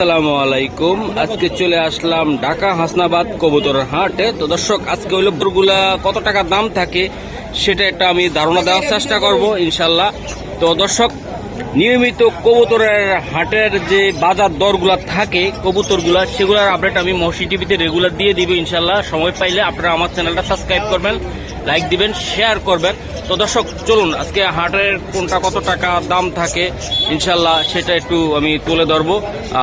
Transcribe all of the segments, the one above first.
আসসালামু আলাইকুম। আজকে চলে আসলাম ঢাকা হাসনাবাদ কবুতরের হাটে। তো দর্শক, আজকে ওই গুলা কত টাকা দাম থাকে, সেটা একটা আমি ধারণা দেওয়ার চেষ্টা করব ইনশাল্লাহ তো দর্শক নিয়মিত কবুতরের হাটের যে বাজার দরগুলা থাকে, কবুতরগুলা, সেগুলোর আপডেট আমি মহসি টিভিতে রেগুলার দিয়ে দিব ইনশাল্লাহ। সময় পাইলে আপনারা আমার চ্যানেলটা সাবস্ক্রাইব করবেন লাইক দিবেন শেয়ার করবেন। তো দর্শক, চলুন, আজকে হাটের কোনটা কত টাকা দাম থাকে, ইনশাল্লাহ সেটা একটু আমি তুলে ধরবো।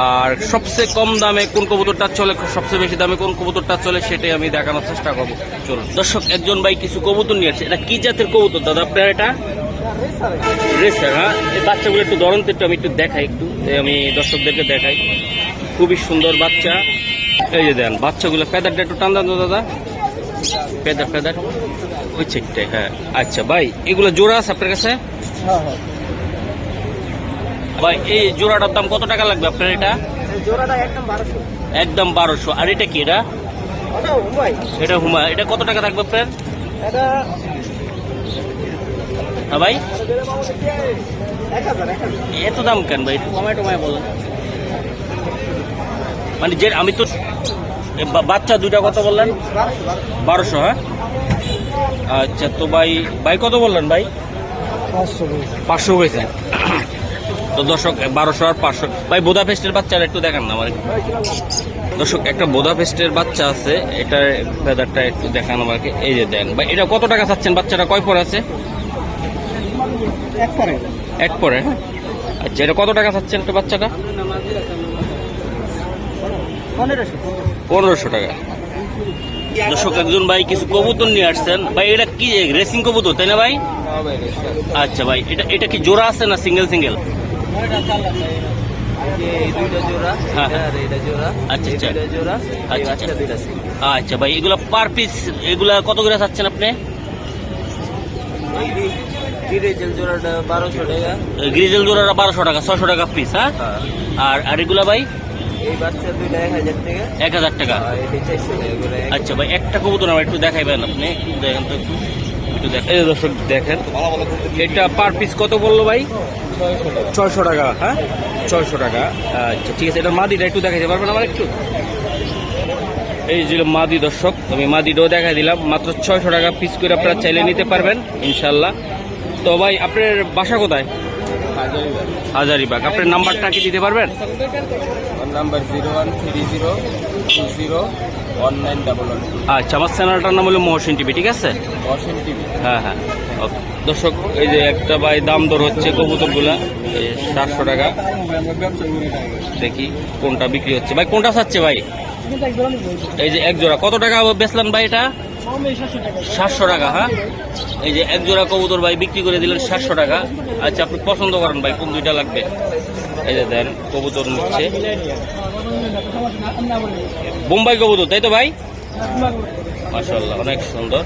আর সবচেয়ে কম দামে কোন কবুতরটা চলে, সবচেয়ে বেশি দামে কোন কবুতরটা চলে, সেটাই আমি দেখানোর চেষ্টা করব। চলুন, দর্শক, একজন ভাই কিছু কবুতর নিয়ে আসছে। এটা কি জাতের কবুতর? দাদা, আপনার এটা? রেসার হ্যাঁ? এই বাচ্চাগুলো একটু ধরন তো একটু আমি একটু দেখাই একটু। আমি দর্শকদেরকে দেখাই। খুবই সুন্দর বাচ্চা। এই যে দেন বাচ্চাগুলো ফেদারটা একটু টান দেন দাদা। Feather feather. ওই চেকটাই হ্যাঁ। আচ্ছা ভাই এগুলো জোড়া আছে আপনার কাছে? ভাই এই জোড়াটার দাম কত টাকা লাগবে আপনার এটা? একদম বারোশো। আর এটা কি এটা? এটা হুমা এটা কত টাকা থাকবে আপনার? হ্যাঁ ভাই? এত দাম কেন ভাই? একটু কমায় টমায় বলেন। মানে যে আমি তো বাচ্চা দুইটা কত বললেন? বারোশো হ্যাঁ? আচ্ছা তো ভাই ভাই কত বললেন ভাই? পাঁচশো হয়েছে। তো দর্শক বারোশো আর পাঁচশো। ভাই বোদা ফেস্টের বাচ্চার একটু দেখান না আমার। দর্শক একটা বোদা ফেস্টের বাচ্চা আছে। এটা ফেদারটা একটু দেখান আমাকে। এই যে দেন। ভাই এটা কত টাকা চাচ্ছেন বাচ্চাটা কয় পরে আছে? এক পরে। এক পরে? আচ্ছা এটা কত টাকা চাচ্ছেন একটা বাচ্চাটা? পনেরোশো। টাকা। দর্শক একজন ভাই কিছু কবুতর নিয়ে আসছেন। ভাই এটা কি রেসিং কবুতর তাই না ভাই? আচ্ছা ভাই এটা এটা কি জোড়া আছে না সিঙ্গেল সিঙ্গেল এই দুইটা জোড়া হ্যাঁ, হ্যাঁ। এটা জোড়া আচ্ছা, আচ্ছা। আচ্ছা। আচ্ছা ভাই এগুলো পার পিস এগুলা কত করে চাচ্ছেন আপনি? এই জোড়াটা বারোশো টাকা। গ্রিজেল জোড়াটা বারোশো টাকা ছশো টাকা পিস হ্যাঁ? হ্যাঁ। আর আর এগুলা ভাই? এই বাচ্চা দুইটা এক হাজার টাকা। এক হাজার টাকা। আচ্ছা ভাই একটা কবুতর আমার একটু দেখাইবেন আপনি। একটু দেখেন তো একটু একটু দেখেন। এই যে দর্শক দেখেন। এটা পার পিস কত বলল ভাই? ছয়শো টাকা। হ্যাঁ? ছয়শো টাকা। আচ্ছা ঠিক আছে এটা মাদিটা একটু দেখাইতে পারবেন আমার একটু? এই ছিল মাদি দর্শক আমি মাদিটাও দেখাই দিলাম। মাত্র ছয়শো টাকা পিস করে আপনারা চাইলে নিতে পারবেন ইনশাল্লাহ। তো ভাই আপনার বাসা কোথায়? হাজারিবাগ। আপনার নাম্বারটা কি দিতে পারবেন? Number zero one three zero two zero one nine double one. আচ্ছা আমার চ্যানেলটার নাম হলো মহসিন টিভি ঠিক আছে? টিভি। হ্যাঁ হ্যাঁ। ওকে। দর্শক এই যে একটা ভাই দাম দর হচ্ছে কবুতরগুলা এই সাতশো টাকা। দেখি কোনটা বিক্রি হচ্ছে। ভাই কোনটা চাচ্ছে ভাই? এই যে এক জোড়া। কত টাকা বেচলেন ভাই এটা? সাতশো টাকা হ্যাঁ? এই যে এক জোড়া কবুতর ভাই বিক্রি করে দিলেন সাতশো টাকা। আচ্ছা আপনি পছন্দ করেন ভাই, কোন দুইটা লাগবে? এই যে দেন, কবুতর নিচ্ছে। বোম্বাই কবুতর, তাই তো ভাই? মাসাল্লাহ অনেক সুন্দর।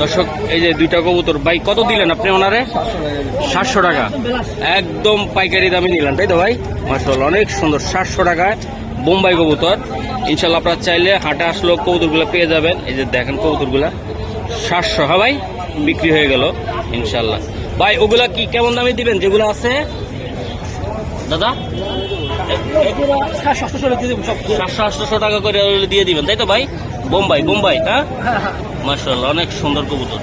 দর্শক, এই যে দুইটা কবুতর, ভাই, কত দিলেন আপনি ওনারে? সাতশো টাকা। একদম পাইকারি দামে নিলেন, তাই তো ভাই? মাসাল্লাহ অনেক সুন্দর, সাতশো টাকায়। বোম্বাই কবুতর। ইনশাল্লাহ আপনারা চাইলে হাটে আসলেও কবুতরগুলো পেয়ে যাবেন। এই যে দেখেন কবুতরগুলা। সাতশো হ্যাঁ ভাই? বিক্রি হয়ে গেল ইনশাল্লাহ ভাই ওগুলা কি কেমন দামে দিবেন? যেগুলো আছে? দাদা? সাতশো আটশো টাকা করে দিয়ে দিবেন তাই তো ভাই? বোম্বাই বোম্বাই হ্যাঁ? মার্শাল্লাহ অনেক সুন্দর কবুতর।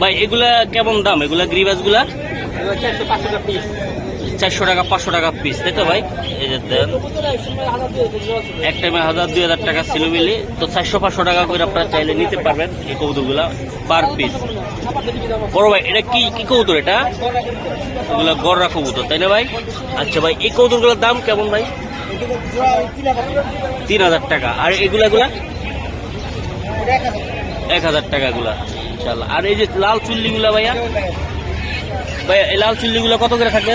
ভাই এগুলা কেমন দাম? এগুলা গ্রিবাসগুলা চারশো টাকা, পাঁচশো টাকা পিস তাই তো ভাই? এই যে দেন, এক টাইমে হাজার দুই হাজার টাকা ছিল মিলে, তো চারশো, পাঁচশো টাকা করে আপনারা চাইলে নিতে পারবেন এই কবুতরগুলা পার পিস বড় ভাই, এটা কি কি কবুতর এটা? এগুলা গররা কবুতর, তাই না ভাই? আচ্ছা ভাই, এই কবুতরগুলোর দাম কেমন ভাই? তিন হাজার টাকা। আর এগুলা এগুলা? এক হাজার টাকা গুলা ইনশাল্লাহ আর এই যে লাল চুল্লি গুলা ভাইয়া? ভাইয়া এই লাল চুল্লি গুলা কত করে থাকে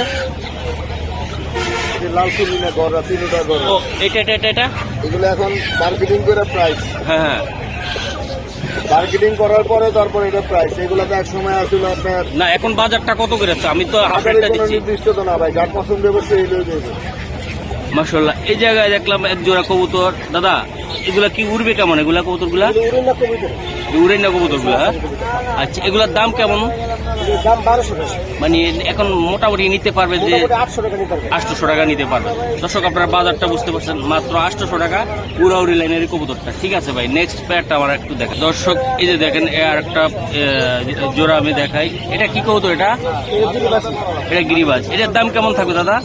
লাল চুলি না গড়া তিনটা গড়া। ও এটা এটা এটা এটা? এগুলো এখন মার্কেটিং করে প্রাইস হ্যাঁ হ্যাঁ। মার্কেটিং করার পরে তারপর এটা প্রাইস এগুলো তো এক সময় আসলে আপনার না এখন বাজারটা কত করে আমি তো হাফ হাজারের রেটটা দিচ্ছি। নির্দিষ্ট তো না ভাই যার পছন্দ দেবে। মাসাল্লাহ এই জায়গায় দেখলাম এক জোড়া কবুতর। দাদা এগুলা কি উড়বে কেমন? এগুলা কবুতরগুলা উড়ে না কবিতা উড়াইনা কবুতরগুলো হ্যাঁ? আচ্ছা এগুলোর দাম কেমন? দাম বারোশো মানে এখন মোটামুটি নিতে পারবে যে আটশোশো টাকা নিতে পারবে। দর্শক আপনারা বাজারটা বুঝতে পারছেন মাত্র আটশোশো টাকা উড়াউড়ি লাইনের কবুতরটা। ঠিক আছে ভাই নেক্সট প্যারটা আমার একটু দেখেন দর্শক এই যে দেখেন আর একটা জোড়া আমি দেখাই। এটা কি কবুতর এটা? এটা গিরিবাজ। এটার দাম কেমন থাকবে দাদা?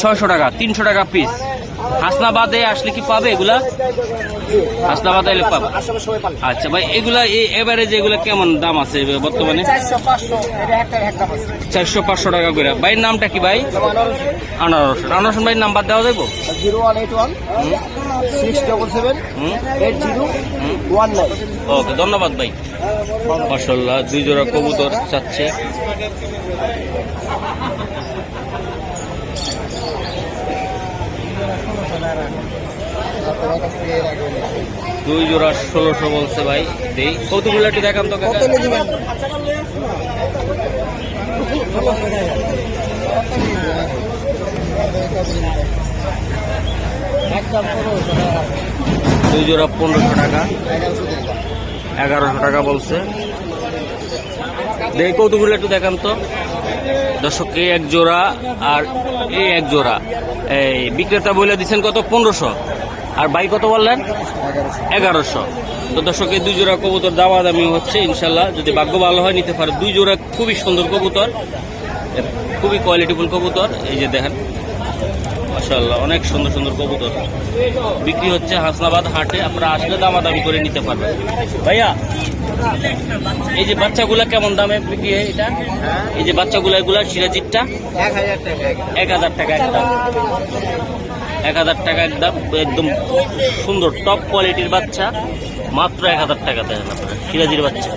ছয়শো টাকা। তিনশো টাকা পিস হাসনাবাদে আসলে কি পাবে এগুলা? হাসনাবাদে এলে পাবে। আচ্ছা ভাই, এগুলা এবারে যে এগুলা কেমন দাম আছে বর্তমানে? চারশো পাঁচশো টাকা করে। ভাইয়ের নামটা কি ভাই? আনারস। আনারস ভাইয়ের নাম্বার দেওয়া যাব ওকে, ধন্যবাদ ভাই। মাসাল্লাহ দুই জোড়া কবুতর চাচ্ছে। দুই জোড়া ষোলোশো বলছে ভাই দেই। কৌতুকগুলো একটু দেখান তো দুই জোড়া পনেরোশো টাকা। এগারোশো টাকা বলছে। দেই কৌতুকগুলো একটু দেখান তো। দর্শক এই এক জোড়া আর এই এক জোড়া। এই বিক্রেতা বলে দিচ্ছেন কত? পনেরোশো। আর বাই কত বললেন? এগারোশো। তো দর্শক এই দুই জোড়া কবুতর দাওয়া দামি হচ্ছে ইনশাল্লাহ। যদি ভাগ্য ভালো হয় নিতে পারে। দুই জোড়া খুবই সুন্দর কবুতর। খুবই কোয়ালিটিফুল কবুতর। এই যে দেখেন মাশাল্লাহ অনেক সুন্দর সুন্দর কবুতর। বিক্রি হচ্ছে হাসনাবাদ হাটে। আপনারা আসলে দামাদামি করে নিতে পারবেন। ভাইয়া এই যে বাচ্চাগুলা কেমন দামে বিক্রি হয় এটা? এই যে বাচ্চাগুলা এগুলা সিরাজিরটা? এক হাজার টাকা। এক হাজার টাকা একদম এক হাজার টাকা একদম একদম সুন্দর টপ কোয়ালিটির বাচ্চা মাত্র এক হাজার টাকা দেন আপনারা সিরাজির বাচ্চা।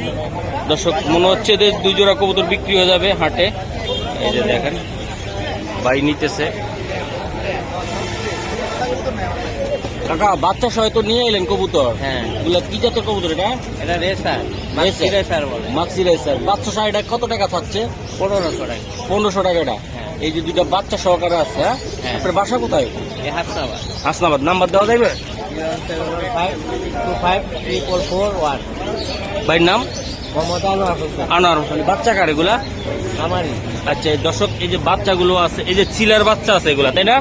দর্শক মনে হচ্ছে যে দুই জোড়া কবুতর বিক্রি হয়ে যাবে হাটে। এই যে দেখেন বাই নিতেছে। কাকা বাচ্চা সহ তো নিয়ে এলেন কবুতর। হ্যাঁ। এগুলা কি জাতের কবুতর এটা? এটা রেসার মাক্সি রেসার বলে। Maxi racer. বাচ্চা সহ এটা কত টাকা থাকছে? পনেরোশো টাকা। পনেরোশো টাকা এটা। হ্যাঁ। এই যে দুইটা বাচ্চা সহকারে আছে হ্যাঁ? হ্যাঁ। আপনার বাসা কোথায়? এই হাসনাবাদ। হাসনাবাদ। নাম্বার দেওয়া যাবে ভাইয়ের নাম? মোহাম্মদ আনোয়ার হোসেন। বাচ্চা কার এগুলা? আমারই। আচ্ছা এই দর্শক এই যে বাচ্চাগুলো আছে এই যে চিলার বাচ্চা আছে এগুলা তাই না?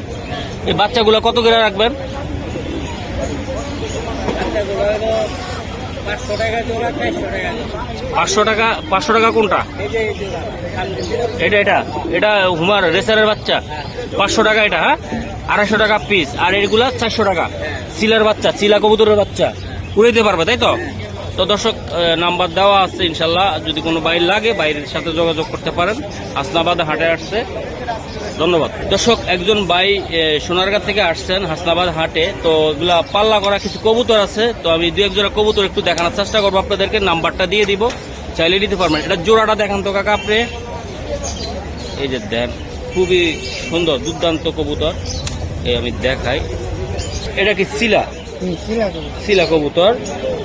এই বাচ্চাগুলো কত করে রাখবেন? পাঁচশো পাঁচশো টাকা পাঁচশো টাকা কোনটা? এটা এটা। এটা হুমার রেসারের বাচ্চা। পাঁচশো টাকা এটা হ্যাঁ? আড়াইশো টাকা পিস আর এগুলা চারশো টাকা। চিলার বাচ্চা চিলা কবুতরের বাচ্চা। উড়াইতে পারবে, তাই তো? তো দর্শক নাম্বার দেওয়া আছে, ইনশাল্লাহ। যদি কোনো বাইর লাগে, বাইরের সাথে যোগাযোগ করতে পারেন। হাসনাবাদ হাটে আসছে। ধন্যবাদ। দর্শক, একজন বাই সোনারগাঁ থেকে আসছেন হাসনাবাদ হাটে। তো এগুলা পাল্লা করা কিছু কবুতর আছে। তো আমি দু এক জোড়া কবুতর একটু দেখানোর চেষ্টা করব আপনাদেরকে। নাম্বারটা দিয়ে দিব। চাইলে নিতে পারবেন। এটা জোড়াটা দেখান তো কাকা আপনি। এই যে দেন খুবই সুন্দর দুর্দান্ত কবুতর। এই আমি দেখাই। এটা কি শিলা? শিলা কবুতর।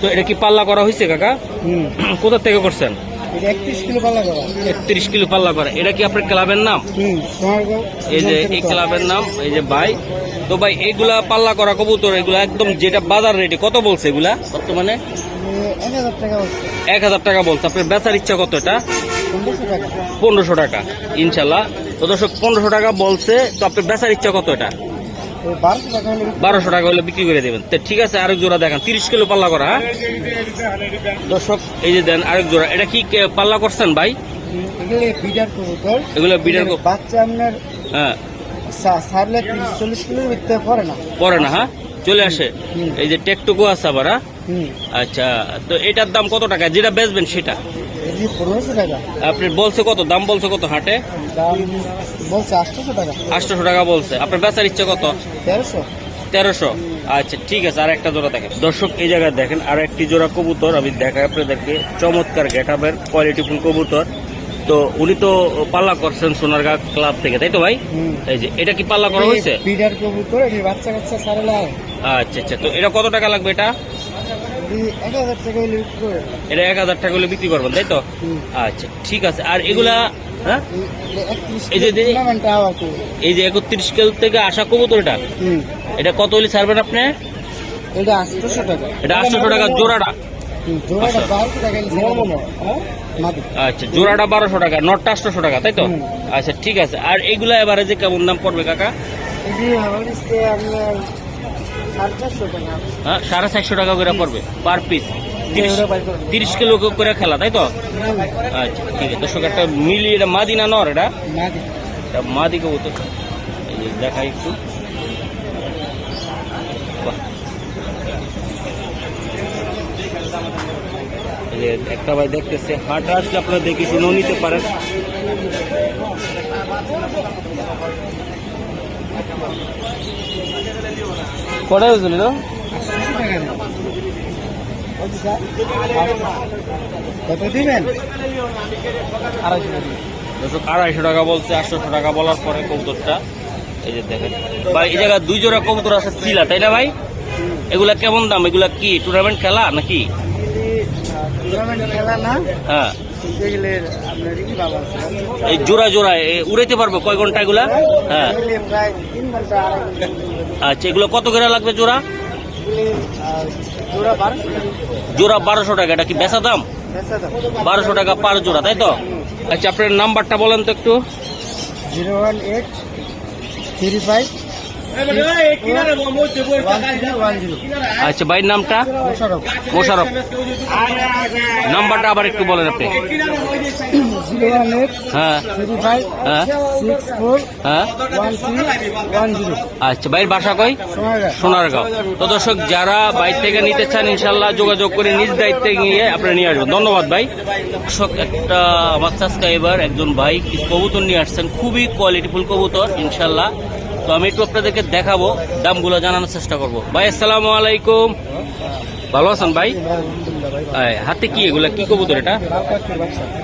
তো এটা কি পাল্লা করা হয়েছে কাকা? হুম। কোথা থেকে করছেন? এটা একত্রিশ কিলো পাল্লা করা। একত্রিশ কিলো পাল্লা করা। এটা কি আপনার ক্লাবের নাম? এই যে এই ক্লাবের নাম এই যে ভাই। তো ভাই এগুলা পাল্লা করা কবুতর এগুলা একদম যেটা বাজার রেটে কত বলছে এগুলা বর্তমানে? এক হাজার টাকা বলছে। আপনার বেচার ইচ্ছা কত এটা? পনেরোশো টাকা। ইনশাল্লাহ তো দর্শক পনেরোশো টাকা বলছে তো আপনার বেচার ইচ্ছা কত এটা? বারোশো টাকা হলে বিক্রি করে দেবেন। তো ঠিক আছে আরেক জোড়া দেখান। তিরিশ কিলো পাল্লা করা হ্যাঁ? দর্শক এই যে দেন আরেক জোড়া। এটা কি পাল্লা করছেন ভাই? এগুলো বিডার বাচ্চা আপনার হ্যাঁ। সারলে চল্লিশ ভিতরে না। পরে না হ্যাঁ? চলে আসে। এই যে টেকটুকু আছে আবার হ্যাঁ? আচ্ছা তো এটার দাম কত টাকা? যেটা বেচবেন সেটা? আপনি বলছে কত? দাম বলছে কত হাটে? আটশোশো টাকা। বলছে। আপনার বেচার ইচ্ছে কত? তেরোশো। তেরোশো? আচ্ছা ঠিক আছে আর একটা জোড়া দেখেন। দর্শক এই জায়গায় দেখেন আর একটি জোড়া কবুতর। আমি দেখাই আপনাদেরকে চমৎকার গেটাবের কোয়ালিটিফুল কবুতর। তো উনি তো পাল্লা করছেন সোনারগাঁ ক্লাব থেকে তাই তো ভাই? এই যে এটা কি পাল্লা করা হয়েছে? আচ্ছা আচ্ছা তো এটা কত টাকা লাগবে এটা? এটি এক হাজার টাকা হলে বিক্রি করবেন তাই তো? আচ্ছা ঠিক আছে। আর এগুলা হ্যাঁ? এই যে- এই যে একত্রিশ কেল থেকে আসা কবুতর এটা এটা কত হলে ছাড়বেন আপনি? এটা আটশোশো টাকা। এটা আটশোশো টাকা জোড়াটা। বারোশো টাকা আচ্ছা জোড়াটা বারোশো টাকা নটটা আটশোশো টাকা তাই তো? আচ্ছা ঠিক আছে। আর এইগুলা এবারে যে কেমন দাম পড়বে কাকা? হ্যাঁ সাড়ে চারশো টাকা করে পড়বে পার পিস। তিরিশ কিলো করে। খেলা তাই তো? আচ্ছা ঠিক আছে। দর্শক একটা মিলি এটা মাদি না নর এটা? মাদি। এটা মাদি কবুতর। দেখাই একটু। একটা ভাই দেখতেছে হাট আসলে আপনারা দেখে শুনেও নিতে পারেন। কটাই বুঝলি তো কত দিবেন? আড়াইশো টাকা। দর্শক আড়াইশো টাকা বলছে আটশো টাকা বলার পরে কবুতরটা এই যে দেখেন। ভাই এই জায়গায় দুই জোড়া কবুতর আছে চিলা তাই না ভাই? এগুলা কেমন দাম? এগুলা কি টুর্নামেন্ট খেলা নাকি? টুর্নামেন্ট খেলা না? হ্যাঁ। এই জোড়া জোড়া এ, উড়াইতে পারবে? কয় ঘণ্টা এগুলা? হ্যাঁ। আচ্ছা এগুলো কত করে লাগবে জোড়া? জোড়া বারোশো টাকা। এটা কি বেচা দাম। বারোশো টাকা পার জোড়া তাই তো? আচ্ছা আপনার নাম্বারটা বলেন তো একটু। Zero one eight three five আচ্ছা ভাইয়ের নামটা? মোশারফ নাম্বারটা আবার একটু বলেন আপনি। হ্যাঁ। হ্যাঁ। হ্যাঁ। আচ্ছা ভাইয়ের বাসা কই? সোনারগাঁ সোনারগাঁও। তো দর্শক, যারা বাইর থেকে নিতে চান ইনশাল্লাহ যোগাযোগ করে নিজ দায়িত্বে নিয়ে আপনারা নিয়ে আসবেন। ধন্যবাদ, ভাই। দর্শক, একটা আমার সাবস্ক্রাইবার একজন ভাই কবুতর নিয়ে আসছেন। খুবই কোয়ালিটিফুল কবুতর ইনশাল্লাহ তো আমি একটু আপনাদেরকে দেখাবো, দামগুলো জানানোর চেষ্টা করব। ভাই, আসসালামু আলাইকুম। ভালো আছেন ভাই? হাতে কি এগুলা? কি কবুতর এটা?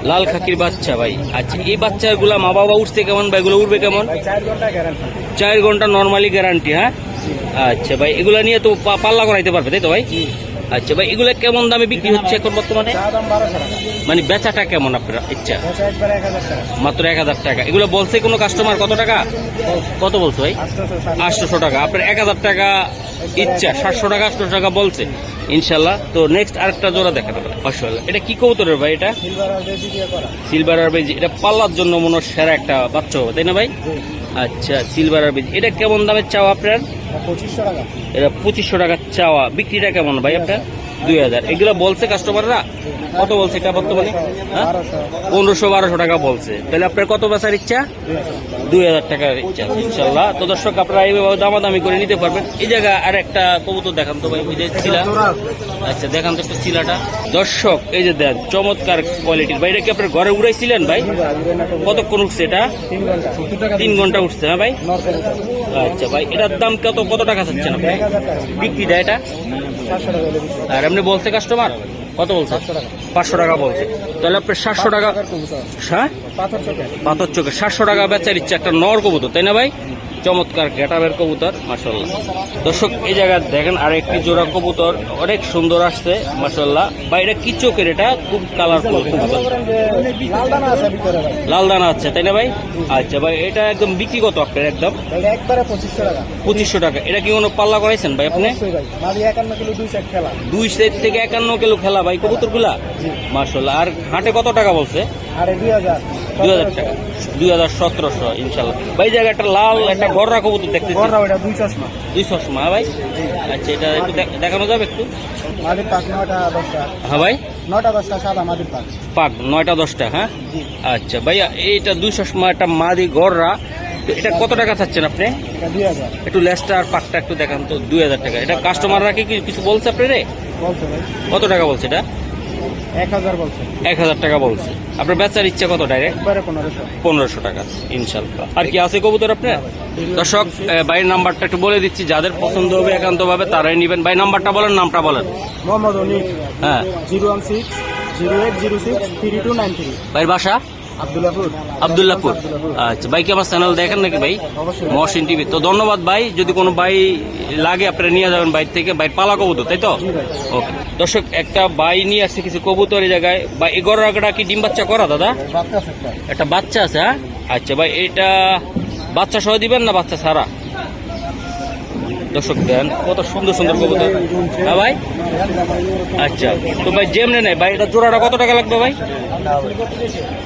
লাল খাকির বাচ্চা ভাই। আচ্ছা এই বাচ্চাগুলা মা বাবা উঠছে কেমন? ভাই, এগুলো উঠবে কেমন? চার ঘণ্টা নর্মালি গ্যারান্টি হ্যাঁ? আচ্ছা ভাই, এগুলা নিয়ে তো পাল্লা করাইতে পারবে, তাই তো ভাই? আচ্ছা ভাই এগুলা কেমন দামে বিক্রি হচ্ছে এখন বর্তমানে? মানে বেচাটা কেমন আপনার ইচ্ছা? বেচা একবার এক হাজার টাকা। মাত্র এক হাজার টাকা। এগুলো বলছে কোনো কাস্টমার কত টাকা? কত বলছো ভাই? আটশোশো টাকা। আপনার এক হাজার টাকা ইচ্ছা সাতশো টাকা আটশো টাকা বলছে। ইনশাল্লাহ তো নেক্সট আরেকটা জোড়া দেখাতে পারে। মাশাআল্লাহ। এটা কি কবুতরের ভাই এটা? সিলভার আর বেজি এটা পাল্লার জন্য মনে সেরা একটা বাচ্চা হবে তাই না ভাই? আচ্ছা সিলভার আর বেজি এটা কেমন দামের চাওয়া আপনার? পঁচিশশো টাকা। এটা পঁচিশশো টাকার চাওয়া। বিক্রিটা কেমন ভাই আপনার? দুই হাজার। এগুলো বলছে কাস্টমাররা কত বলছে এটা হ্যাঁ? পনেরোশো বারোশো টাকা বলছে। তাহলে আপনার কত বেচার ইচ্ছা? দুই হাজার টাকার ইচ্ছা ইনশাল্লাহ তো দর্শক, আপনারা এইভাবে দামাদামি করে নিতে পারবেন। এই জায়গায় আর একটা কবুতর দেখান তো ভাই, ওই যে ছিলা আচ্ছা দেখান তো চিলাটা। দর্শক, এই যে দেন, চমৎকার কোয়ালিটির ভাই, এটা কি আপনার ঘরে উড়াইছিলেন ভাই? কতক্ষণ উঠছে এটা? তিন ঘণ্টা উঠছে হ্যাঁ ভাই? আচ্ছা ভাই, এটার দাম কত কত টাকা চাচ্ছেন টাকা বিক্রিটা এটা? বিক্রি। আর এমনি বলছে কাস্টমার কত বলছে? পাঁচশো টাকা। বলছে। তাহলে আপনার সাতশো টাকা হ্যাঁ? পাথর চোখে পাথর চোখে সাতশো টাকা বেচার ইচ্ছা একটা নর কবুতর তাই না ভাই? চমৎকার গেটাবের কবুতর মাসাল্লাহ দর্শক এই জায়গায় দেখেন আর একটি জোড়া কবুতর অনেক সুন্দর আসছে মাসাল্লাহ বা এটা কি চোখের এটা? খুব কালারফুল কবুতর। লাল দানা আছে তাই না ভাই? আচ্ছা ভাই এটা একদম বিক্রি কত আপনার একদম? পঁচিশশো টাকা। এটা কি কোনো পাল্লা করাইছেন ভাই আপনি? দুই সেট সেট থেকে একান্ন কিলো খেলা ভাই কবুতরগুলা মাসাল্লাহ আর হাটে কত টাকা বলছে? দুই হাজার। টাকা। দুই হাজার সতেরোশো ইনশাল্লাহ ভাই জায়গায় একটা লাল একটা গররা কবুতর দেখতেছি। বড়রা ওইটা দুই চশমা। দুই চশমা হ্যাঁ ভাই? আচ্ছা এটা একটু দেখ- দেখানো যাবে একটু? মাদির পাক নটা দশটা। হ্যাঁ ভাই? নটা দশটা সাদা মাদির পাক। পাক নয়টা দশটা হ্যাঁ? আচ্ছা ভাইয়া এইটা দুই চশমা একটা মাদি গররা তো এটা কত টাকা চাচ্ছেন আপনি? একটু লেসটা আর পাকটা একটু দেখান তো দুই হাজার টাকা। এটা কাস্টমাররা কি কি- কিছু বলছে আপনি রে কত টাকা বলছে এটা? এক হাজার বলছে। এক হাজার টাকা বলছে। আপনার বেচার ইচ্ছা কত ডাইরেক্ট পনেরোশো। পনেরোশো টাকা ইনশাল্লাহ আর কি আছে কবুতর আপনার? দর্শক ভাইয়ের নাম্বারটা একটু বলে দিচ্ছি যাদের পছন্দ হবে একান্তভাবে তারাই নেবেন। ভাই নাম্বারটা বলেন নামটা বলেন। মোহাম্মদ অনিক। হ্যাঁ। Zero one six zero eight zero six three two nine three. ভাইয়ের বাসা? আবদুল্লাপুর আচ্ছা ভাই কি আমার চ্যানেল দেখেন নাকি ভাই? মহসিন টিভি। তো ধন্যবাদ ভাই যদি কোনো ভাই লাগে আপনারা নিয়ে যাবেন বাইর থেকে। বাইর পালা কবুতর তাই তো? ওকে। দর্শক একটা বাই নিয়ে আসছে কিছু কবুতর এই জায়গায় বা এগারো রাখাটা কি ডিম বাচ্চা করা দাদা? একটা। বাচ্চা আছে হ্যাঁ? আচ্ছা ভাই এটা বাচ্চা সহ দিবেন না বাচ্চা সারা দর্শক দেন কত সুন্দর সুন্দর কবুতর। হ্যাঁ ভাই? আচ্ছা তো ভাই যেমনে নেই ভাই এটা জোড়াটা কত টাকা লাগবে ভাই?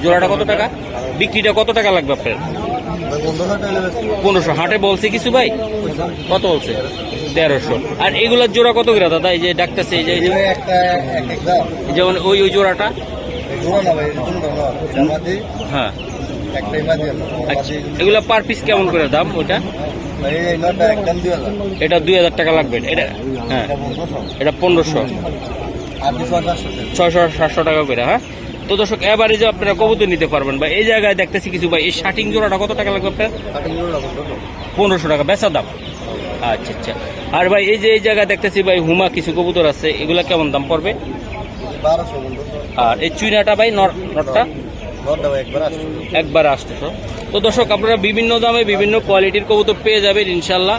জোড়াটা কত টাকা? বিক্রিটা কত টাকা লাগবে আপনার? পনেরোশো। হাটে বলছে কিছু ভাই? কত বলছে? তেরোশো। আর এগুলোর জোড়া কত করে দাদা? এই যে ডাকতেছে এই যে যেমন ওই ওই জোড়াটা? হ্যাঁ। এগুলা পার পিস কেমন করে দাম ওটা? এটা দুই হাজার টাকা লাগবে এটা? হ্যাঁ। এটা পনেরোশো। ছয়শো সাতশো টাকা করে হ্যাঁ? তো দর্শক এবারে যে আপনারা কবুতর নিতে পারবেন বা এই জায়গায় দেখতেছি কিছু ভাই এই শার্টিং জোড়াটা কত টাকা লাগবে আপনার? পনেরোশো টাকা বেচা দাম। আচ্ছা আচ্ছা। আর ভাই এই যে এই জায়গায় দেখতেছি ভাই হুমা কিছু কবুতর আছে এগুলা কেমন দাম পড়বে? আর এই চুইনাটা ভাই নটটা? একবার আসতেছো তো দর্শক আপনারা বিভিন্ন দামে বিভিন্ন কোয়ালিটির কবুতর পেয়ে যাবেন ইনশাল্লাহ।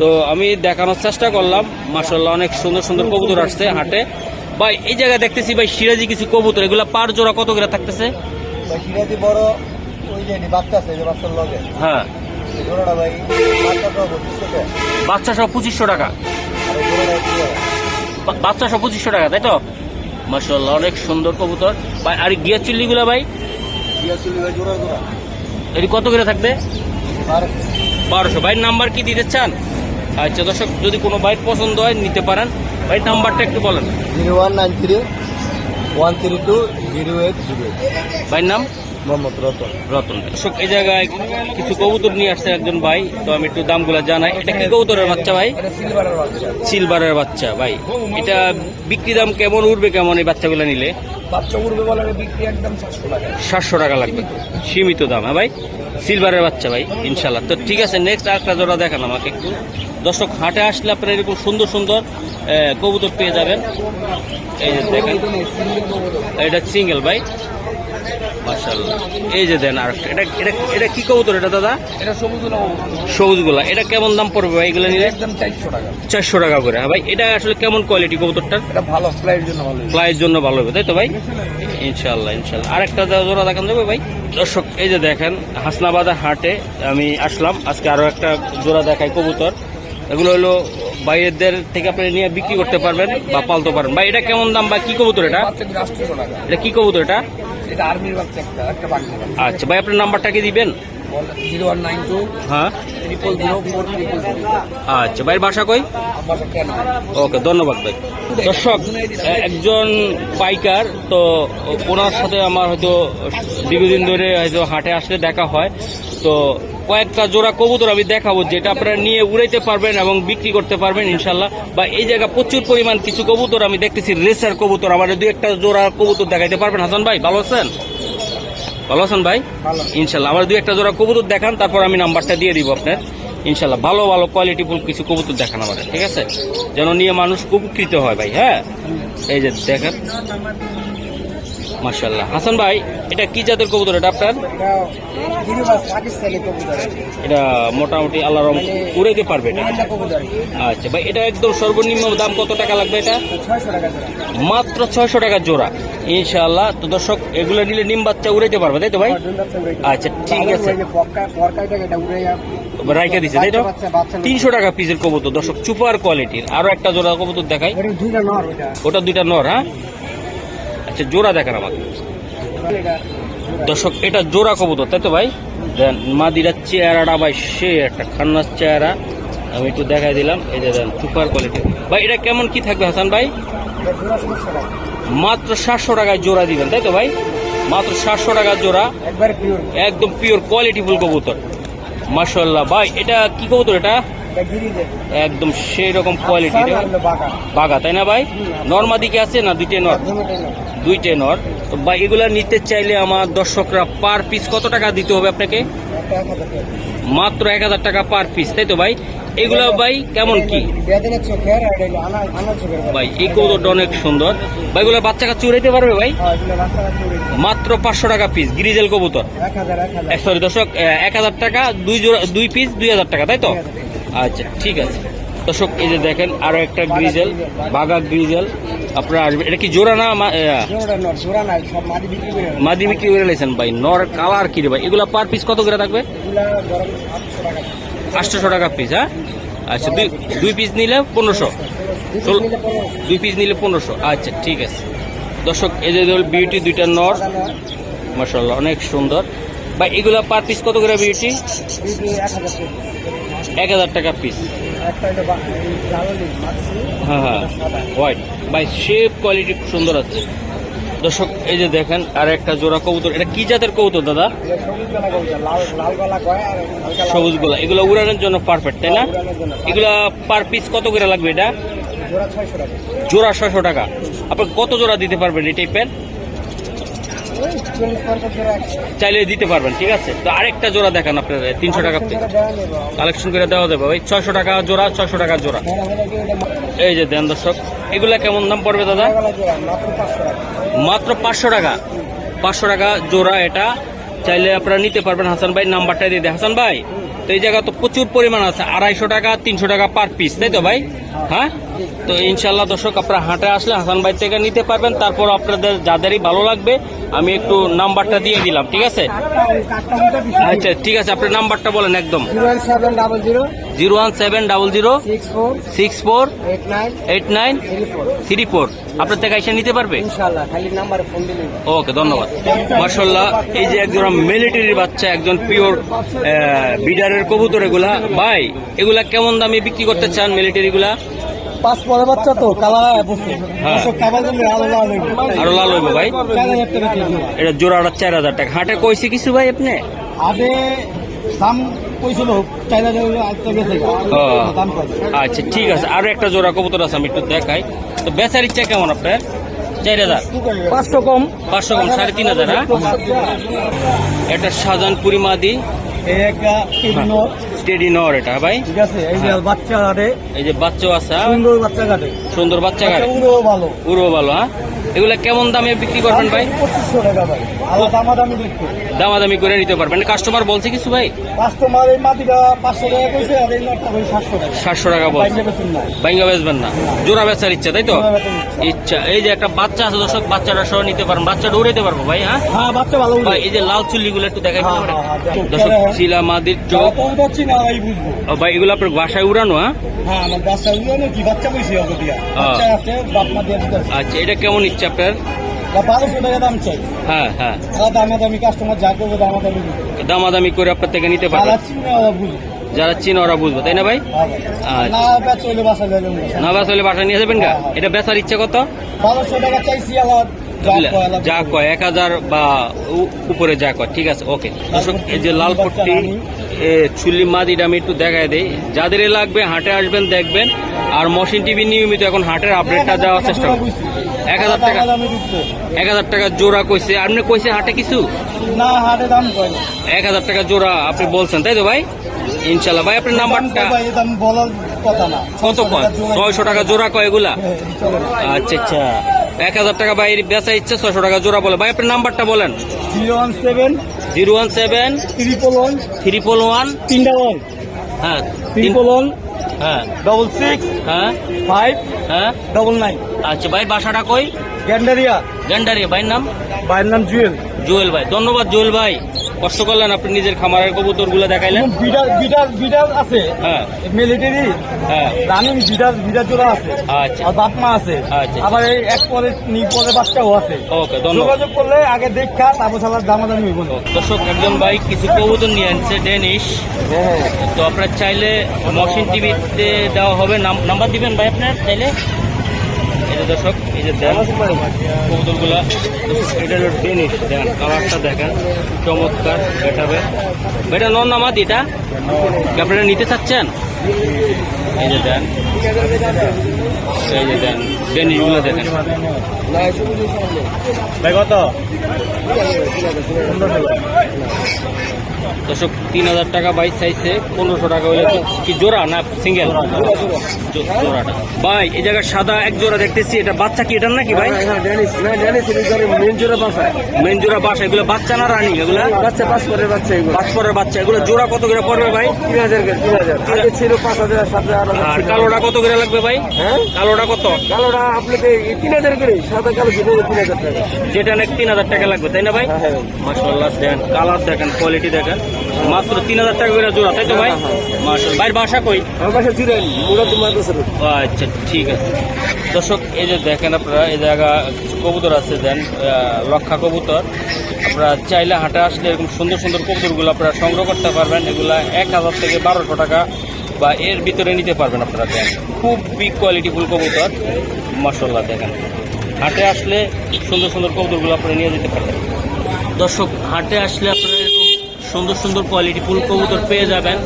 তো আমি দেখানোর চেষ্টা করলাম। মাসাল্লাহ অনেক সুন্দর সুন্দর কবুতর আসছে হাটে। ভাই এই জায়গায় দেখতেছি ভাই সিরাজি কিছু কবুতর। এগুলো পার জোড়া কত করে থাকতেছে? বড় ওই যে বাচ্চা আছে যে বাচ্চার লগে। হ্যাঁ। বাচ্চা সব পঁচিশশো টাকা। বাচ্চা সব পঁচিশশো টাকা তাই তো? মাসাল্লাহ অনেক সুন্দর কবুতর। ভাই আর গিয়ার চিল্লিগুলা ভাই? দিয়া চুলি ভাই জোড়া জোড়া। এটি কত করে থাকবে? বারোশো। ভাইয়ের নাম্বার কি দিতে চান? আচ্ছা দর্শক যদি কোনো বাইক পছন্দ হয় নিতে পারেন। ভাই নাম্বারটা একটু বলেন। Zero one nine three one three two zero eight zero ভাইয়ের নাম? মোহাম্মদ রতন। রতন এই জায়গায় কিছু কবুতর নিয়ে আসছে একজন ভাই তো আমি একটু দামগুলো জানাই। এটা কি কবুতরের বাচ্চা ভাই? সিলভারের বাচ্চা ভাই। এটা বিক্রি দাম কেমন উঠবে কেমন এই বাচ্চাগুলো নিলে? বাচ্চা উড়বে বলে বিক্রি একদম সাতশো টাকা। লাগবে। সীমিত দাম হ্যাঁ ভাই? সিলভারের বাচ্চা ভাই ইনশাল্লাহ তো ঠিক আছে নেক্সট আরেকটা জোড়া দেখান আমাকে একটু। দর্শক হাটে আসলে আপনারা এরকম সুন্দর সুন্দর কবুতর পেয়ে যাবেন। এই যে দেখেন এটা সিঙ্গেল ভাই। এই যে দেন আর এটা এটা এটা কি কবুতর এটা দাদা? এটা সবুজ সবুজগুলা। এটা কেমন দাম পড়বে ভাই এগুলো নিলে? একদম চারশো টাকা। চারশো টাকা করে। হ্যাঁ ভাই এটা আসলে কেমন কোয়ালিটি কবুতরটার? এটা ভালো ফ্লাইয়ের জন্য ভালো। ফ্লাইয়ের জন্য ভালো হবে তাই তো ভাই? ইনশাল্লাহ ইনশাল্লাহ আরেকটা জোড়া দেখান যাবে ভাই। দর্শক এই যে দেখেন হাসনাবাদের হাটে আমি আসলাম। আজকে আরও একটা জোড়া দেখাই কবুতর। এগুলো হলো বাইরের থেকে আপনি নিয়ে বিক্রি করতে পারবেন বা পালতে পারেন ভাই এটা কেমন দাম বা কি কবুতর এটা? এটা কি কবুতর এটা? এটা আর্মির বাচ্চা একটা একটা বাচ্চা। আচ্ছা ভাই আপনার নাম্বারটা কি দিবেন? জিরো ওয়ান নাইন টু হ্যাঁ। ট্রিপল জিরো ফোর ট্রিপল আচ্ছা ভাইয়ের বাসা কই? ওকে ধন্যবাদ ভাই। দর্শক একজন পাইকার তো ওনার সাথে আমার হয়তো দীর্ঘদিন ধরে হয়তো হাটে আসলে দেখা হয়। তো কয়েকটা জোড়া কবুতর আমি দেখাবো যেটা আপনারা নিয়ে উড়াইতে পারবেন এবং বিক্রি করতে পারবেন ইনশাল্লাহ বা এই জায়গা প্রচুর পরিমাণ কিছু কবুতর আমি দেখতেছি রেসার কবুতর। আমার দু একটা জোড়া কবুতর দেখাইতে পারবেন। হাসান ভাই ভালো আছেন? ভালো আছেন ভাই? ইনশাল্লাহ আমার দু একটা জোড়া কবুতর দেখান তারপর আমি নাম্বারটা দিয়ে দিব আপনার। ইনশাল্লাহ ভালো ভালো কোয়ালিটিফুল কিছু কবুতর দেখান আমাদের ঠিক আছে? যেন নিয়ে মানুষ উপকৃত হয় ভাই হ্যাঁ? এই যে দেখেন। মার্শাল্লাহ হাসান ভাই, এটা কি জাতের কবুতর এটা আপনার? এটা মোটামুটি আল্লাহ রম উড়াইতে পারবে এটা। আচ্ছা ভাই, এটা একদম সর্বনিম্ন দাম কত টাকা লাগবে এটা? মাত্র ছয়শো টাকা জোড়া। ইনশাআল্লাহ, তো দর্শক, এগুলো নিলে নিম বাচ্চা উড়াইতে পারবে, তাই তো ভাই? আচ্ছা ঠিক আছে। রাইখা দিছে, তাই তো? তিনশো টাকা পিসের কবুতর, দর্শক সুপার কোয়ালিটির আরও একটা জোড়া কবুতর দেখাই। ওটা দুইটা নর হ্যাঁ? আচ্ছা জোড়া দেখান আমাকে। দর্শক এটা জোড়া কবুতর তাই তো ভাই? দেন মাদিরার চেহারাটা ভাই সে একটা খান্নার চেহারা। আমি একটু দেখাই দিলাম এই যে দেন সুপার কোয়ালিটির ভাই এটা কেমন কি থাকবে হাসান ভাই? মাত্র সাতশো টাকায় জোড়া দিবেন তাই তো ভাই? মাত্র সাতশো টাকা জোড়া। পিওর একদম পিওর কোয়ালিটিফুল কবুতর। মাশাল্লাহ ভাই এটা কি কবুতর এটা? একদম সেই রকম কোয়ালিটি বাঘা তাই না ভাই? নর্মা দিকে আছে না দুইটে নর? দুইটে নর। তো ভাই এগুলা নিতে চাইলে আমার দর্শকরা পার পিস কত টাকা দিতে হবে আপনাকে? মাত্র এক হাজার টাকা পার পিস তাই তো ভাই? এগুলা ভাই কেমন কি? ভাই এই অনেক সুন্দর। ভাই এগুলো বাচ্চা কাচ্চা উড়াইতে পারবে ভাই? হ্যাঁ মাত্র পাঁচশো টাকা পিস গ্রিজেল কবুতর। সরি দর্শক এক হাজার টাকা দুই জোড়া দুই পিস দুই হাজার টাকা তাই তো? আচ্ছা ঠিক আছে। দর্শক এই যে দেখেন আরও একটা গ্রিজেল বাগা গ্রিজেল। আপনারা আসবেন। এটা কি জোড়া না মাদি বিক্রি করে লাইছেন ভাই। নর কালার কি রে ভাই? এগুলো পার পিস কত করে থাকবে? এগুলা আটশো টাকা আটশোশো টাকা পিস হ্যাঁ? আচ্ছা দুই দুই পিস নিলে পনেরোশো। দুই পিস নিলে পনেরোশো। আচ্ছা ঠিক আছে। দর্শক এই যে বিউটি দুইটা নর। মাসাল্লাহ অনেক সুন্দর। বা এগুলা পার পিস কত করে বিউটি এক হাজার টাকা পিস হ্যাঁ হ্যাঁ। হোয়াইট ভাই শেপ কোয়ালিটি সুন্দর আছে। দর্শক এই যে দেখেন আর একটা জোড়া কবুতর। এটা কি জাতের কবুতর দাদা? সবুজ গলা এগুলো উড়ানোর জন্য পারফেক্ট তাই না? এগুলা পার পিস কত করে লাগবে এটা? জোড়া ছয়শো টাকা। জোড়া ছয়শো টাকা। আপনি কত জোড়া দিতে পারবেন এই টাইপের ওই চল্লিশ পঞ্চাশ জোড়া একশো চাইলে দিতে পারবেন ঠিক আছে? তো আরেকটা জোড়া দেখান আপনার তিনশো টাকা কালেকশন করে দেওয়া যাবে ভাই ছয়শো টাকা জোড়া ছয়শো টাকা জোড়া। হ্যাঁ ওটা মা- এই যে দেন দর্শক এগুলা কেমন দাম পড়বে দাদা? মাত্র পাঁচশো টাকা। পাঁচশো টাকা। জোড়া এটা। চাইলে আপনারা নিতে পারবেন হাসান ভাই নাম্বারটা দিয়ে দেয়। হাসান ভাই তো এই জায়গা তো প্রচুর পরিমাণ আছে আড়াইশো টাকা তিনশো টাকা পার পিস তাই তো ভাই? হ্যাঁ। তো ইনশাল্লাহ দর্শক আপনারা হাঁটে আসলে হাসান ভাই থেকে নিতে পারবেন। তারপর আপনাদের যাদেরই ভালো লাগবে আমি একটু নাম্বারটা দিয়ে দিলাম ঠিক আছে? আচ্ছা ঠিক আছে আপনার নাম্বারটা বলেন একদম। Zero one seven double zero six four eight nine three four. আপনার থেকে এসে নিতে পারবে? ওকে ধন্যবাদ। মার্শাল্লাহ এই যে একজন মিলিটারির বাচ্চা একজন পিওর বিডারের কবুতর এগুলা। ভাই এগুলা কেমন দামে বিক্রি করতে চান মিলিটারি গুলা পাঁচ পরে বাচ্চা তো বসে হ্যাঁ। আরও লাল হইব। ভাই। এটা জোড়াটা চার হাজার টাকা। হাটে কইছে কিছু ভাই আপনি? আগে দাম কইছিল চার হাজার ও। আচ্ছা ঠিক আছে। আরও একটা জোড়া কবুতর আছে আমি একটু দেখাই। তো বেচার ইচ্ছা কেমন আপনার? চার হাজার। পাঁচশো কম। পাঁচশো কম সাড়ে তিন হাজার হ্যাঁ? এটা শাহজাহানপুরি মাদি। একটা স্টেডি নর এটা ভাই। ঠিক আছে এই যে হ্যাঁ। বাচ্চা কাটে এই যে বাচ্চা আছে হ্যাঁ? সুন্দর বাচ্চা কাটে সুন্দর বাচ্চা কাটে উড়ো ভালো। পুরো ভালো হ্যাঁ। এগুলা কেমন দামে বিক্রি করবেন ভাই? পঁচিশশো টাকা ভাই। দামাদামি করে নিতে পারবেন। কাস্টমার বলছে কিছু ভাই? কাস্টমার এই মাটিটা পাঁচশো টাকা কইছে আর এই নটটা কই সাতশো টাকা। সাতশো টাকা বলছে। না। বাইঙ্গা বেচবেন না। জোড়া বেচার ইচ্ছা তাই তো? ইচ্ছা। এই যে একটা বাচ্চা আছে দর্শক বাচ্চাটা সহ নিতে পারেন। বাচ্চাটা উড়াইতে পারব ভাই হ্যাঁ? হ্যাঁ বাচ্চা ভালো ভাই এই যে লাল চুল্লি গুলো একটু দেখাই হ্যাঁ, হ্যাঁ। দর্শক শিলা মাদির চোখ। ভাই এগুলো আপনার বাসায় উড়ানো হ্যাঁ। আচ্ছা এটা কেমন ইচ্ছা আপনার? বা বারোশো টাকা দাম চাই হ্যাঁ হ্যাঁ। দামাদামি কাস্টমার যা করবে দামাদামি দামাদামি করে আপনার থেকে নিতে বুঝবে। যারা চিনে ওরা বুঝবে তাই না ভাই? হ্যাঁ আচ্ছা। না বেচা হলে বাসা নিয়ে যাবেন গা? এটা বেচার ইচ্ছা কত? বারোশো টাকা চাইছি আলাদা যা কয় এক হাজার বা উপরে যা কয় ঠিক আছে ওকে। দর্শক এই যে লাল পট্টি এ, চুল্লি মাদিটা আমি একটু দেখাই দেই। যাদের লাগবে হাটে আসবেন দেখবেন। আর মশিন টিভি নিয়মিত এখন হাটের আপডেটটা দেওয়ার চেষ্টা করুন এক হাজার টাকা। এক হাজার টাকা জোড়া কইছে। আপনি কইছে হাটে কিছু? না হাটে দাম কয় এক হাজার টাকা জোড়া আপনি বলছেন তাই তো ভাই? ইনশাল্লাহ ভাই আপনার নাম্বারটা কত কয়? ছয়শো টাকা জোড়া কয় এগুলা? হ্যাঁ। আচ্ছা আচ্ছা। এক হাজার টাকা বাইরে বেচা ইচ্ছে ছয়শো টাকা জোড়া বলে। ভাই আপনার নাম্বারটা বলেন। Zero one seven zero one seven triple one triple one তিন ডাবল হ্যাঁ ট্রিপল ওয়ান হ্যাঁ। ডবল সিক্স হ্যাঁ। ফাইভ হ্যাঁ। ডবল নাইন আচ্ছা ভাই বাসাটা কই? গ্যান্ডারিয়া। গ্যান্ডারিয়া ভাইয়ের নাম? ভাইয়ের নাম জুয়েল। জুয়েল ভাই ধন্যবাদ জুয়েল ভাই। কষ্ট করলেন আপনি নিজের খামারের কবুতরগুলো দেখাইলেন বিডার বিডার বিডার আছে। হ্যাঁ। মিলিটারি হ্যাঁ। রানিং বিডার বিডার জোড়া আছে। আচ্ছা। আর বাপ মা আছে। আচ্ছা। আবার এই এক পরে নি পরে বাচ্চাও আছে। ওকে ধন্যবাদ। যোগাযোগ করলে আগে দেখা তারপর সালার দামাদামি হইব। দর্শক একজন ভাই কিছু কবুতর নিয়ে আনছে ডেনিশ তো আপনার চাইলে মশিন টিভিতে দেওয়া হবে। নাম- নাম্বার দিবেন ভাই আপনার চাইলে? এই দর্শক এই যে দেন কবুতরগুলা, এটা হলো ডেনিশ। কালারটা দেখেন, চমৎকার বেটাবে বেটা নন নামাদ এটা? ব্যাপারটা নিতে চাচ্ছেন? এই যে দেন এই যে দেন ডেনিশগুলো দেখেন ভাই কত? দর্শক তিন হাজার টাকা বাইক চাইছে পনেরোশো টাকা হলে কি জোড়া না সিঙ্গেল জোড়াটা। ভাই এই জায়গায় সাদা এক জোড়া দেখতেছি এটা বাচ্চা কি এটার নাকি ভাই? মেন জোড়া বাসা এগুলো বাচ্চা না রানি এগুলো? বাচ্চা পাঁচ পরের বাচ্চা এগুলো। পাঁচ পরের বাচ্চা এগুলো জোড়া কত করে পড়বে ভাই? তিন হাজার তিন হাজার। ছিল পাঁচ হাজার সাত হাজার আর কালোটা কত করে লাগবে ভাই? হ্যাঁ? কালোটা কত? কালোটা আপনাকে তিন হাজার করে সাদা কালো দুটো তিন হাজার টাকা। যেটা নাকি তিন হাজার টাকা লাগবে তাই না ভাই? হ্যাঁ হ্যাঁ। মাসাল্লাহ কালার দেখেন কোয়ালিটি দেখেন। মাত্র তিন হাজার টাকা করে জোড়া তাই তো ভাই? ভাইয়ের বাসা কই? আমার তোমার আচ্ছা ঠিক আছে। দর্শক এই যে দেখেন আপনারা এই জায়গা কিছু কবুতর আছে দেন লক্ষা কবুতর। আপনারা চাইলে হাটে আসলে এরকম সুন্দর সুন্দর কবুতরগুলো আপনারা সংগ্রহ করতে পারবেন। এগুলা এক হাজার থেকে বারোশো টাকা বা এর ভিতরে নিতে পারবেন আপনারা খুব বিগ কোয়ালিটিফুল কবুতর। মাসাল্লাহ দেখেন। হাটে আসলে সুন্দর সুন্দর কবুতরগুলো আপনারা নিয়ে যেতে পারবেন। দর্শক, হাটে আসলে আপনারা এরকম সুন্দর সুন্দর কোয়ালিটি ফুল কবুতর পেয়ে যাবেন।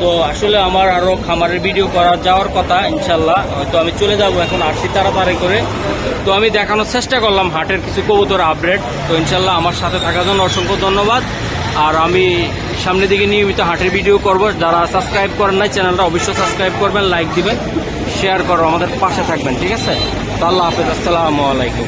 তো আসলে আমার আরও খামারের ভিডিও করা যাওয়ার কথা ইনশাল্লাহ হয়তো আমি চলে যাব এখন আসছি তাড়াতাড়ি করে। তো আমি দেখানোর চেষ্টা করলাম হাটের কিছু কবুতর আপডেট তো ইনশাল্লাহ আমার সাথে থাকার জন্য অসংখ্য ধন্যবাদ। আর আমি সামনের দিকে নিয়মিত হাটের ভিডিও করব। যারা সাবস্ক্রাইব করেন নাই চ্যানেলটা অবশ্যই সাবস্ক্রাইব করবেন লাইক দিবেন শেয়ার করো, আমাদের পাশে থাকবেন, ঠিক আছে? তো আল্লাহ হাফেজ, আসসালামু আলাইকুম।